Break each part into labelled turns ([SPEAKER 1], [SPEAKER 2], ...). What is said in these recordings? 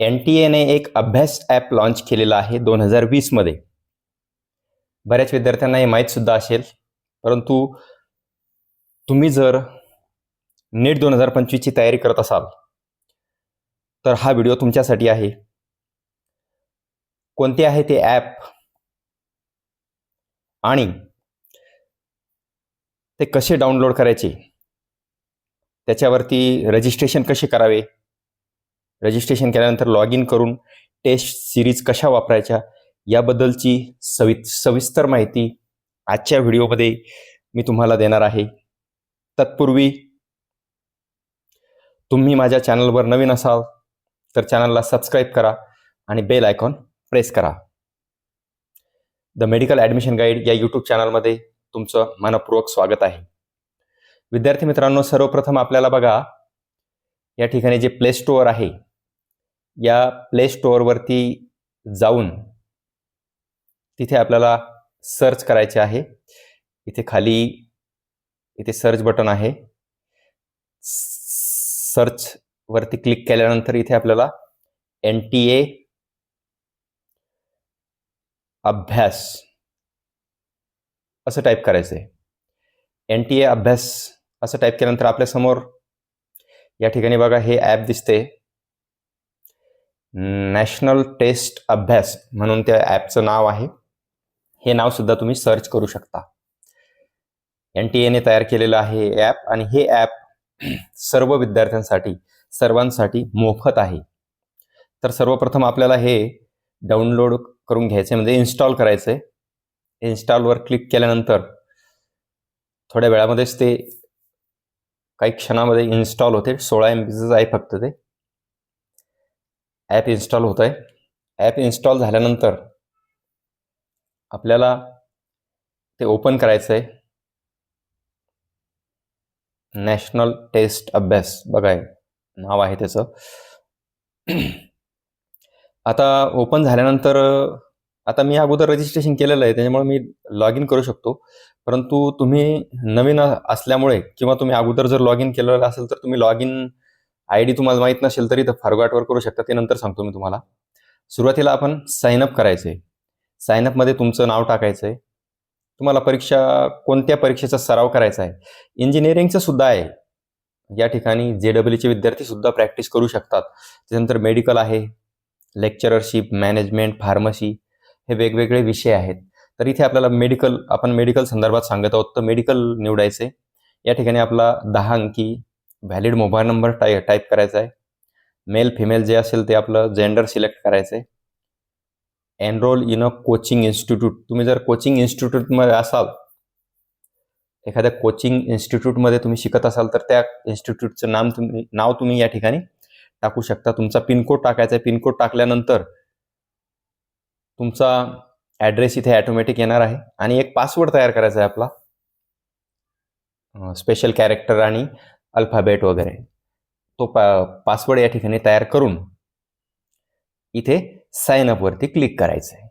[SPEAKER 1] N T एने एक अभ्यास ॲप लॉन्च केलेला आहे दोन हजार वीसमध्ये बऱ्याच विद्यार्थ्यांना हे माहीतसुद्धा असेल परंतु तुम्ही जर नीट दोन हजार पंचवीसची तयारी करत असाल तर हा व्हिडिओ तुमच्यासाठी आहे. कोणते आहे ते ॲप? आणि ते कसे डाउनलोड करायचे? त्याच्यावरती रजिस्ट्रेशन कसे करावे? रजिस्ट्रेशन केल्यानंतर लॉग इन करून टेस्ट सिरीज कशा वापरायच्या याबद्दलची सवि सविस्तर माहिती आजच्या व्हिडिओमध्ये मी तुम्हाला देणार आहे. तत्पूर्वी तुम्ही माझ्या चॅनलवर नवीन असाल तर चॅनलला सबस्क्राईब करा आणि बेल आयकॉन प्रेस करा. द मेडिकल ॲडमिशन गाईड या यूट्यूब चॅनलमध्ये तुमचं मनपूर्वक स्वागत आहे. विद्यार्थी मित्रांनो सर्वप्रथम आपल्याला बघा या ठिकाणी जे प्ले स्टोअर आहे या प्ले स्टोअरवरती जाऊन तिथे आपल्याला सर्च करायचे आहे. इथे खाली इथे सर्च बटन आहे. सर्चवरती क्लिक केल्यानंतर इथे आपल्याला एन टी ए अभ्यास असं टाईप करायचं आहे एन टी ए अभ्यास असं टाईप केल्यानंतर आपल्यासमोर या ठिकाणी बघा हे ॲप दिसते नॅशनल टेस्ट अभ्यास म्हणून त्या ॲपचं नाव आहे. हे नाव सुद्धा तुम्ही सर्च करू शकता. एन टी एने तयार केलेलं आहे हे ॲप आणि हे ॲप सर्व विद्यार्थ्यांसाठी सर्वांसाठी मोफत आहे. तर सर्वप्रथम आपल्याला हे डाउनलोड करून घ्यायचे म्हणजे इन्स्टॉल करायचं आहे इन्स्टॉलवर क्लिक केल्यानंतर थोड्या वेळामध्येच ते काही क्षणामध्ये इन्स्टॉल होते. सोळा एम बीचं आहे फक्त ते. ॲप इन्स्टॉल होत आहे ॲप इन्स्टॉल झाल्यानंतर आपल्याला ते ओपन करायचं आहे नॅशनल टेस्ट अभ्यास बघाय नाव आहे त्याचं. आता ओपन झाल्यानंतर आता मी अगोदर रजिस्ट्रेशन केलेलं आहे त्याच्यामुळे मी लॉग इन करू शकतो. परंतु तुम्ही नवीन असल्यामुळे किंवा तुम्ही अगोदर जर लॉग इन केलेलं असेल तर तुम्ही लॉग इन आय डी तुम्हाला माहीत नसेल तरी तर फॉरगॉटवर करू शकता. ते नंतर सांगतो मी तुम्हाला. सुरुवातीला आपण साईनअप करायचं आहे सायनअपमध्ये तुमचं नाव टाकायचं आहे तुम्हाला परीक्षा कोणत्या परीक्षेचा सराव करायचा आहे? इंजिनिअरिंगचं सुद्धा आहे. या ठिकाणी जे डब्ल्यूचे विद्यार्थी सुद्धा प्रॅक्टिस करू शकतात. त्यानंतर मेडिकल आहे. लेक्चररशिप मॅनेजमेंट फार्मसी हे वेगवेगळे विषय आहेत. तर इथे आपल्याला मेडिकल आपण मेडिकल संदर्भात सांगत आहोत. तर मेडिकल निवडायचे या ठिकाणी आपला दहा अंकी व्हॅलिड मोबाईल नंबर टाय टाईप करायचा आहे. मेल फिमेल जे असेल ते आपलं जेंडर सिलेक्ट करायचं आहे. Enrol in a coaching institute तुम्ही जर कोचिंग इन्स्टिट्यूटमध्ये असाल एखाद्या कोचिंग इन्स्टिट्यूटमध्ये तुम्ही शिकत असाल तर त्या इन्स्टिट्यूटचं नाम तुम्ही नाव तुम्ही या ठिकाणी टाकू शकता. तुमचा पिनकोड टाकायचा आहे. पिनकोड टाकल्यानंतर तुमचा ॲड्रेस इथे ॲटोमॅटिक येणार आहे. आणि एक पासवर्ड तयार करायचा आहे आपला. स्पेशल कॅरेक्टर आणि अल्फाबेट वगैरे. तो पा पासवर्ड या ठिकाणी तयार करून इथे साइन अपवरती क्लिक करायचं आहे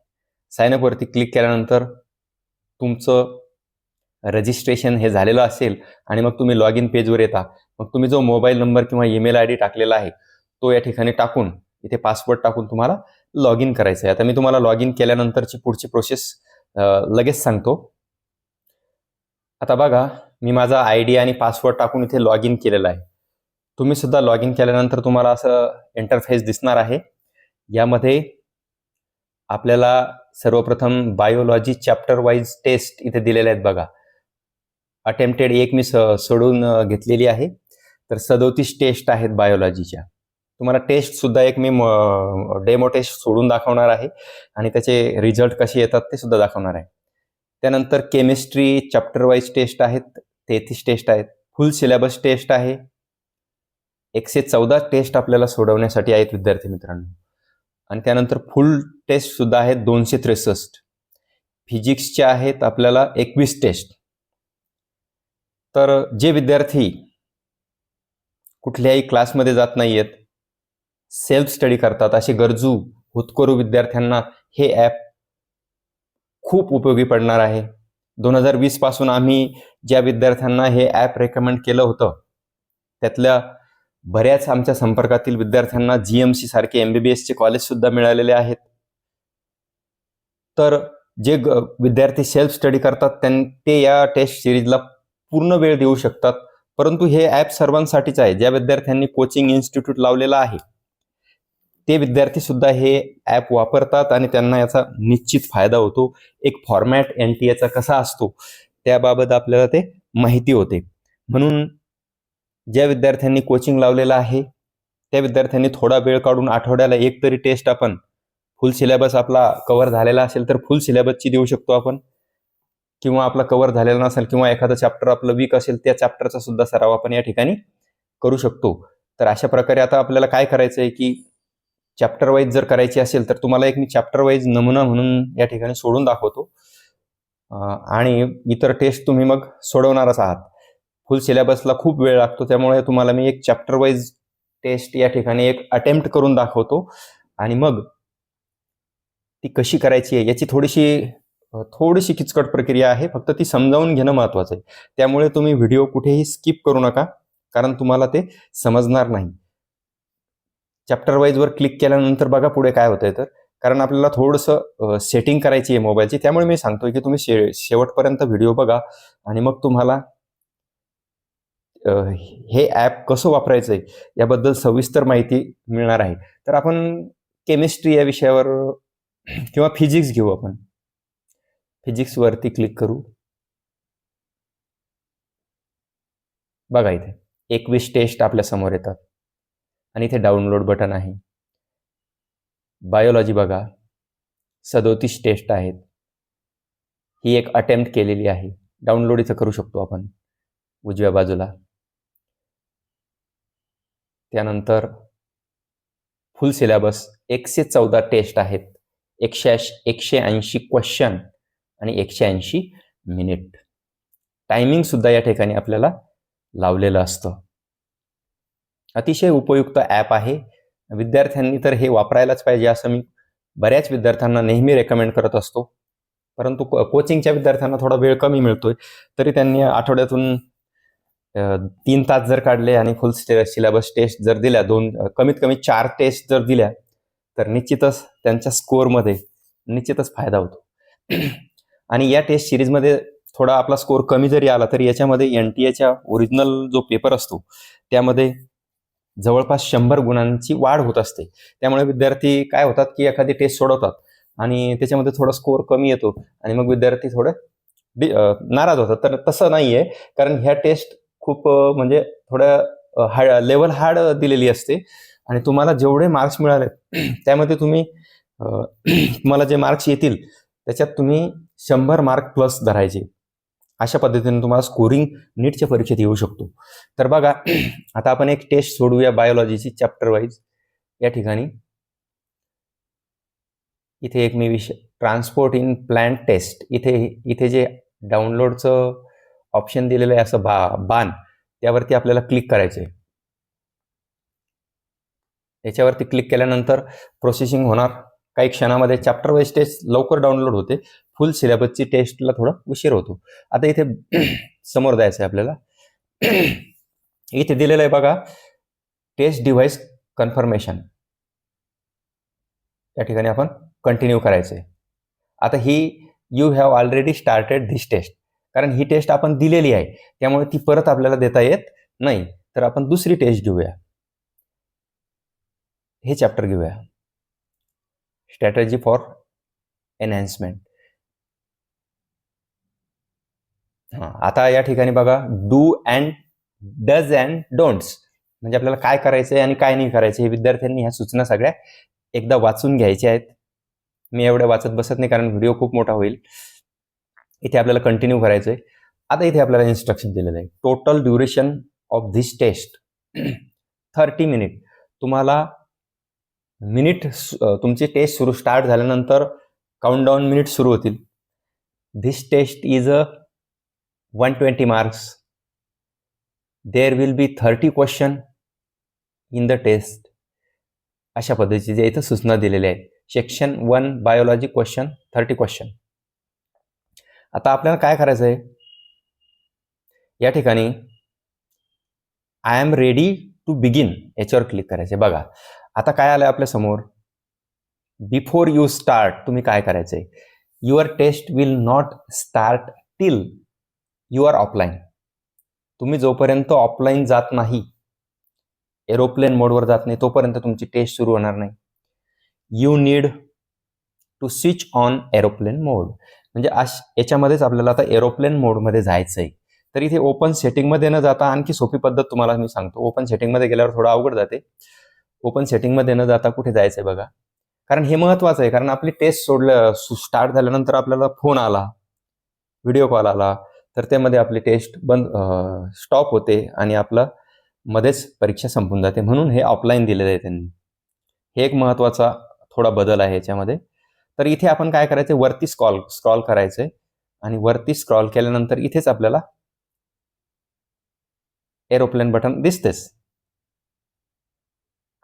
[SPEAKER 1] साइन अपवरती क्लिक केल्यानंतर तुमचं रजिस्ट्रेशन हे झालेलं असेल आणि मग तुम्ही लॉग इन पेजवर येता. मग तुम्ही जो मोबाईल नंबर किंवा ईमेल आय डी टाकलेला आहे तो या ठिकाणी टाकून इथे पासवर्ड टाकून तुम्हाला लॉग इन करायचं आहे आता मी तुम्हाला लॉग इन केल्यानंतरची पुढची प्रोसेस लगेच सांगतो. आता बघा मी माझा आय डी आणि पासवर्ड टाकून इथे लॉग इन केलेला आहे. तुम्ही सुद्धा लॉग इन केल्यानंतर तुम्हाला असं इंटरफेस दिसणार आहे. यामध्ये आपल्याला सर्वप्रथम बायोलॉजी चॅप्टर वाईज टेस्ट इथे दिलेले आहेत बघा. अटेम्प्टेड एक मी स सोडून घेतलेली आहे. तर सदोतीस टेस्ट आहेत बायोलॉजीच्या तुम्हाला टेस्टसुद्धा एक मी डेमो टेस्ट सोडून दाखवणार आहे. आणि त्याचे रिझल्ट कसे येतात ते सुद्धा दाखवणार आहे. त्यानंतर केमिस्ट्री चॅप्टर वाईज टेस्ट आहेत. तेहतीस टेस्ट आहेत. फुल सिलेबस टेस्ट आहे. एकशे चौदा टेस्ट आपल्याला सोडवण्यासाठी आहेत विद्यार्थी मित्रांनो. आणि त्यानंतर फुल टेस्ट सुद्धा आहेत दोनशे त्रेसष्ट. फिजिक्सच्या आहेत आपल्याला एकवीस टेस्ट तर जे विद्यार्थी कुठल्याही क्लासमध्ये जात नाही आहेत सेल्फ स्टडी करतात असे गरजू हुतकरू विद्यार्थ्यांना हे ॲप खूप उपयोगी पडणार आहे. दोन हजार वीसपासून आम्ही ज्या विद्यार्थ्यांना हे ॲप रेकमेंड केलं होतं त्यातल्या बऱ्याच आमच्या संपर्कातील विद्यार्थ्यांना जी एम सी सारखे एम बी बी एसचे कॉलेजसुद्धा मिळालेले आहेत. तर जे ग- विद्यार्थी सेल्फ स्टडी करतात त्यां ते या टेस्ट सिरीजला पूर्ण वेळ देऊ शकतात. परंतु हे ॲप सर्वांसाठीच आहे. ज्या विद्यार्थ्यांनी कोचिंग इन्स्टिट्यूट लावलेला आहे ते विद्यार्थी सुद्धा हे ॲप वापरतात आणि त्यांना याचा निश्चित फायदा होतो. एक फॉर्मॅट एन टी एचा कसा असतो त्याबाबत आपल्याला ते माहिती होते. म्हणून ज्या विद्यार्थ्यांनी कोचिंग लावलेलं आहे त्या विद्यार्थ्यांनी थोडा वेळ काढून आठवड्याला एक तरी टेस्ट आपण फुल सिलेबस आपला कव्हर झालेला असेल तर फुल सिलेबसची देऊ शकतो आपण. किंवा आपला कव्हर झालेला नसेल किंवा एखादं चॅप्टर आपलं वीक असेल त्या चॅप्टरचा सुद्धा सराव आपण या ठिकाणी करू शकतो. तर अशा प्रकारे आता आपल्याला काय करायचं आहे की चॅप्टर वाईज जर करायची असेल तर तुम्हाला एक मी चॅप्टर वाईज नमुना म्हणून या ठिकाणी सोडून दाखवतो. आणि इतर टेस्ट तुम्ही मग सोडवणारच आहात. फुल सिलेबसला खूप वेळ लागतो त्यामुळे तुम्हाला मी एक चॅप्टर वाईज टेस्ट या ठिकाणी एक अटेम्प्ट करून दाखवतो. आणि मग ती कशी करायची आहे याची थोडीशी थोडीशी किचकट प्रक्रिया आहे. फक्त ती समजावून घेणं महत्त्वाचं आहे. त्यामुळे तुम्ही व्हिडिओ कुठेही स्किप करू नका कारण तुम्हाला ते समजणार नाही. चॅप्टर वाईजवर क्लिक केल्यानंतर बघा पुढे काय होतंय तर. कारण आपल्याला थोडंसं सेटिंग करायची आहे मोबाईलची त्यामुळे मी सांगतोय की तुम्ही शे शेवटपर्यंत व्हिडिओ बघा. आणि मग तुम्हाला हे ॲप कसं वापरायचं आहे याबद्दल सविस्तर माहिती मिळणार आहे. तर आपण केमिस्ट्री या विषयावर किंवा फिजिक्स घेऊ आपण. फिजिक्सवरती क्लिक करू. बघा इथे. एकवीस टेस्ट आपल्यासमोर येतात. आणि इथे डाउनलोड बटन आहे. बायोलॉजी बघा. सदोतीस टेस्ट आहेत. ही एक अटेम्प्ट केलेली आहे. डाउनलोड इथं करू शकतो आपण. उजव्या बाजूला. त्यानंतर फुल सिलेबस एकशे चौदा टेस्ट आहेत. एकशे एकशे ऐंशी क्वेश्चन आणि एकशे ऐंशी मिनिट टायमिंगसुद्धा या ठिकाणी आपल्याला लावलेलं असतं. अतिशय उपयुक्त ॲप आहे. विद्यार्थ्यांनी तर हे वापरायलाच पाहिजे असं मी बऱ्याच विद्यार्थ्यांना नेहमी रेकमेंड करत असतो. परंतु को- कोचिंगच्या विद्यार्थ्यांना थोडा वेळ कमी मिळतोय. तरी त्यांनी आठवड्यातून तीन तास जर काढले आणि फुल सिलेबस टेस्ट जर दिल्या दोन कमीत कमी चार टेस्ट जर दिल्या तर निश्चितच त्यांच्या स्कोअरमध्ये निश्चितच फायदा होतो. आणि या टेस्ट सिरीजमध्ये थोडा आपला स्कोअर कमी जरी आला तरी याच्यामध्ये एन टी एच्या ओरिजिनल जो पेपर असतो त्यामध्ये जवळपास शंभर गुणांची वाढ होत असते. त्यामुळे विद्यार्थी काय होतात की एखादी टेस्ट सोडवतात आणि त्याच्यामध्ये थोडा स्कोअर कमी येतो आणि मग विद्यार्थी थोडे नाराज होतात. तर तसं नाही आहे कारण ह्या टेस्ट खूप म्हणजे थोड्या हार्ड लेवल हार्ड दिलेली असते. आणि तुम्हाला जेवढे मार्क्स मिळाले त्यामध्ये तुम्ही तुम्हाला जे मार्क्स येतील त्याच्यात तुम्ही शंभर मार्क प्लस धरायचे. अशा पद्धतीने तुम्हाला स्कोरिंग नीटच्या परीक्षेत येऊ शकतो. तर बघा आता आपण एक टेस्ट सोडूया बायोलॉजीची चॅप्टर वाईज या ठिकाणी. इथे एक मी विषय ट्रान्सपोर्ट इन प्लॅन्ट टेस्ट इथे इथे जे डाउनलोडचं ऑप्शन दिलेलं आहे असं बा बाण त्यावरती आपल्याला क्लिक करायचं आहे याच्यावरती क्लिक केल्यानंतर प्रोसेसिंग होणार. काही क्षणामध्ये चॅप्टर वाईज टेस्ट लवकर डाउनलोड होते. फुल सिलेबसची टेस्टला थोडा उशीर होतो. आता इथे समोर जायचं आहे आपल्याला. इथे दिलेलं आहे बघा. टेस्ट डिव्हाइस कन्फर्मेशन त्या ठिकाणी आपण कंटिन्यू करायचं आहे आता ही you have already started this test कारण ही टेस्ट आपण दिलेली आहे. त्यामुळे ती परत आपल्याला देता येत नाही. तर आपण दुसरी टेस्ट घेऊया. हे चॅप्टर घेऊया. Strategy for enhancement. हां आता या ठिकाणी बघा do and does and don'ts. म्हणजे आपल्याला काय करायचं आहे आणि काय नाही करायचं हे विद्यार्थ्यांनी ह्या सूचना सगळ्या एकदा वाचून घ्यायच्या आहेत. मी एवढ्या वाचत बसत नाही कारण व्हिडिओ खूप मोठा होईल. इथे आपल्याला कंटिन्यू करायचं आहे आता इथे आपल्याला इन्स्ट्रक्शन दिलेलं आहे. Total duration of this test thirty minute तुम्हाला मिनिट तुमची टेस्ट सुरू स्टार्ट झाल्यानंतर काउंटडाऊन मिनिट सुरू होतील. This test is a one twenty marks there will be thirty question in the test अशा पद्धतीचे इथं सूचना दिलेल्या आहेत. Section one biology question thirty question आता आपल्याला काय करायचं आहे या ठिकाणी I am ready to begin याच्यावर क्लिक करायचे बघा आता काय आलं आपल्यासमोर? बिफोर यू स्टार्ट तुम्ही काय करायचंय? Your test will not start till you are offline तुम्ही जोपर्यंत ऑफलाईन जात नाही एरोप्लेन मोडवर जात नाही तोपर्यंत तुमची टेस्ट सुरू होणार नाही. You need to switch on aeroplane mode म्हणजे अश याच्यामध्येच आपल्याला आता एरोप्लेन मोडमध्ये जायचं आहे तर इथे ओपन सेटिंगमध्ये न जाता आणखी सोपी पद्धत तुम्हाला मी सांगतो. ओपन सेटिंगमध्ये गेल्यावर थोडं अवघड जाते. ओपन सेटिंगमध्ये न जाता कुठे जायचं आहे बघा. कारण हे महत्वाचं आहे कारण आपली टेस्ट सोडलं स्टार्ट झाल्यानंतर आपल्याला फोन आला व्हिडिओ कॉल आला तर त्यामध्ये आपली टेस्ट बंद स्टॉप होते आणि आपलं मध्येच परीक्षा संपून जाते म्हणून हे ऑफलाईन दिलेलं आहे त्यांनी. हे एक महत्त्वाचा थोडा बदल आहे याच्यामध्ये. तर इथे आपण काय करायचं वरती स्क्रॉल स्क्रॉल करायचंय आणि वरती स्क्रॉल केल्यानंतर इथेच आपल्याला एरोप्लेन बटन दिसतेच.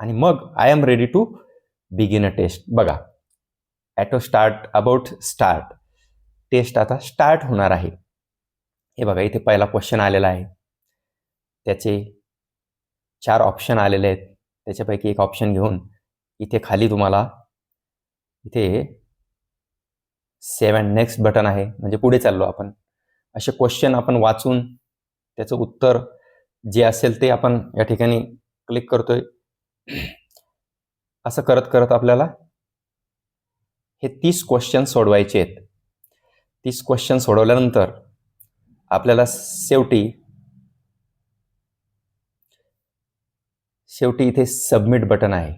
[SPEAKER 1] आणि मग I am ready to begin a test बघा auto start about start test आता स्टार्ट होणार आहे. हे बघा इथे पहिला क्वेश्चन आलेला आहे. त्याचे चार ऑप्शन आलेले आहेत. त्याच्यापैकी एक ऑप्शन घेऊन इथे खाली तुम्हाला इथे सेव्ह अँड नेक्स्ट बटन आहे. म्हणजे पुढे चाललो आपण. असे क्वेश्चन आपण वाचून त्याचं उत्तर जे असेल ते आपण या ठिकाणी क्लिक करतोय. असं करत करत आपल्याला हे तीस क्वेश्चन सोडवायचे आहेत. तीस क्वेश्चन सोडवल्यानंतर आपल्याला शेवटी शेवटी इथे सबमिट बटन आहे.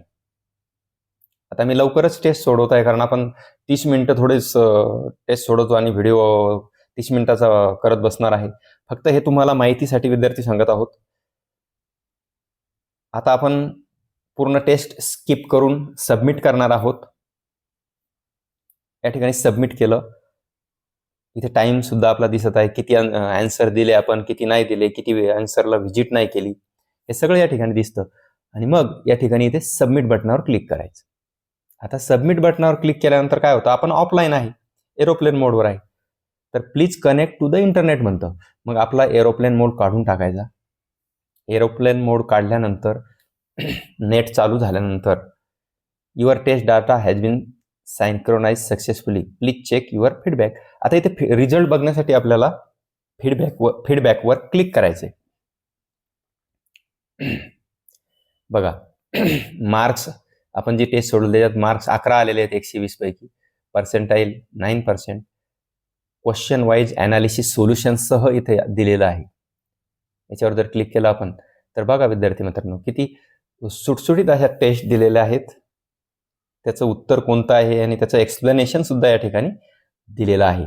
[SPEAKER 1] आता मी लवकरच टेस्ट सोडवत आहे कारण आपण तीस मिनटं थोडेच टेस्ट सोडवतो आणि व्हिडिओ तीस मिनिटाचा करत बसणार आहे. फक्त हे तुम्हाला माहितीसाठी विद्यार्थी सांगत आहोत. आता आपण पूर्ण टेस्ट स्किप करून सबमिट करणार आहोत. या ठिकाणी सबमिट केलं. इथे टाइम सुद्धा आपला दिसत आहे. किती आन्सर दिले आपण किती नाही दिले किती आन्सरला व्हिजिट नाही केली. हे सगळं या ठिकाणी दिसतं. आणि मग या ठिकाणी इथे सबमिट बटनावर क्लिक करायचं. आता सबमिट बटनावर क्लिक केल्यानंतर काय होतं? आपण ऑफलाईन आहे. एरोप्लेन मोडवर आहे. तर please connect to the internet म्हणतं. मग आपला एरोप्लेन मोड काढून टाकायचा. एरोप्लेन मोड काढल्यानंतर नेट चालू झाल्यानंतर your test data has been synchronised successfully please check your feedback आता इथे रिझल्ट बघण्यासाठी आपल्याला फीडबॅक व फीडबॅकवर क्लिक करायचे बघा मार्क्स आपण जी टेस्ट सोडवली त्याच्यात मार्क्स अकरा आलेले आहेत एकशे वीस पैकी. Percentile nine percent question wise analysis सोल्युशनसह इथे दिलेलं आहे. याच्यावर जर क्लिक केलं आपण तर बघा विद्यार्थी मित्रांनो किती सुटसुटीत अशा टेस्ट दिलेल्या आहेत त्याचं उत्तर कोणतं आहे आणि त्याचं एक्सप्लेनेशन सुद्धा या ठिकाणी दिलेलं आहे.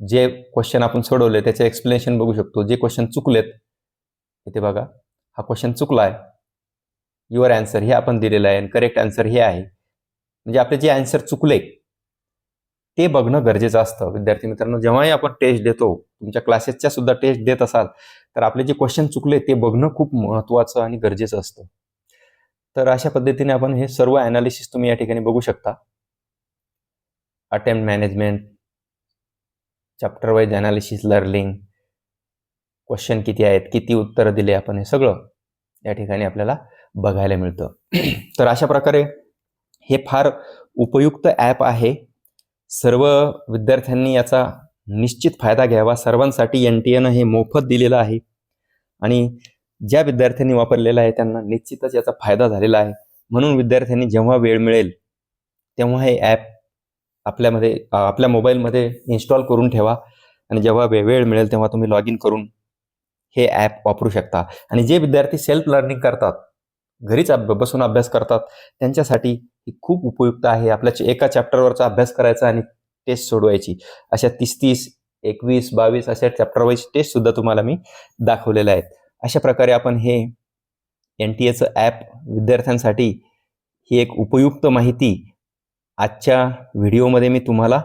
[SPEAKER 1] जे क्वेश्चन आपण सोडवले त्याचे एक्सप्लेनेशन बघू शकतो. जे क्वेश्चन चुकलेत इथे बघा हा क्वेश्चन चुकला आहे. युअर अँसर हे आपण दिलेलं आहे आणि करेक्ट अँसर हे आहे. म्हणजे आपले जे अँसर चुकले ते बघणं गरजेचं असतं. विद्यार्थी मित्रांनो जेव्हाही आपण टेस्ट देतो तुमच्या क्लासेसच्या सुद्धा टेस्ट देत असाल तर आपले जे क्वेश्चन चुकले ते बघणं खूप महत्त्वाचं आणि गरजेचं असतं. तर अशा पद्धतीने आपण हे सर्व अनालिसिस तुम्ही या ठिकाणी बघू शकता. Attempt management chapter wise analysis learning question किती आहेत किती उत्तरं दिले आपण हे सगळं या ठिकाणी आपल्याला बघायला मिळतं. तर अशा प्रकारे हे फार उपयुक्त ॲप आहे. सर्व विद्यार्थ्यांनी याचा निश्चित फायदा घ्यावा. सर्वांसाठी एन टी एनं हे मोफत दिलेलं आहे. आणि ज्या विद्यार्थ्यांनी वापरलेलं आहे त्यांना निश्चितच याचा फायदा झालेला आहे. म्हणून विद्यार्थ्यांनी जेव्हा वेळ मिळेल तेव्हा हे ॲप आपल्यामध्ये आपल्या मोबाईलमध्ये इन्स्टॉल करून ठेवा. आणि जेव्हा वेळ मिळेल तेव्हा तुम्ही लॉग इन करून हे ॲप वापरू शकता. आणि जे विद्यार्थी सेल्फ लर्निंग करतात घरीच बसून अभ्यास करतात त्यांच्यासाठी ही खूप उपयुक्त आहे. आपल्या एका चॅप्टरवरचा अभ्यास करायचा आणि टेस्ट सोडवायची. अशा तीस तीस एकवीस बावीस अशा चॅप्टर वाईज टेस्ट सुद्धा तुम्हाला मी दाखवलेल्या आहेत. अशा प्रकारे आपण हे एन टी एचं ॲप विद्यार्थ्यांसाठी ही एक उपयुक्त माहिती आजच्या व्हिडिओमध्ये मी तुम्हाला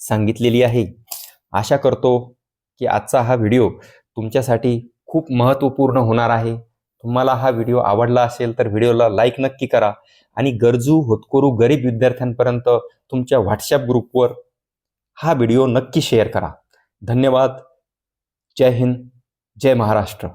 [SPEAKER 1] सांगितलेली आहे. आशा करतो की आजचा हा व्हिडिओ तुमच्यासाठी खूप महत्त्वपूर्ण होणार आहे. तुम्हाला हा व्हिडिओ आवडला असेल तर व्हिडिओला लाईक नक्की करा आणि गरजू होतकरू गरीब विद्यार्थ्यांपर्यंत तुमच्या व्हॉट्सॲप ग्रुपवर हा व्हिडिओ नक्की शेअर करा. धन्यवाद. जय हिंद. जय महाराष्ट्र.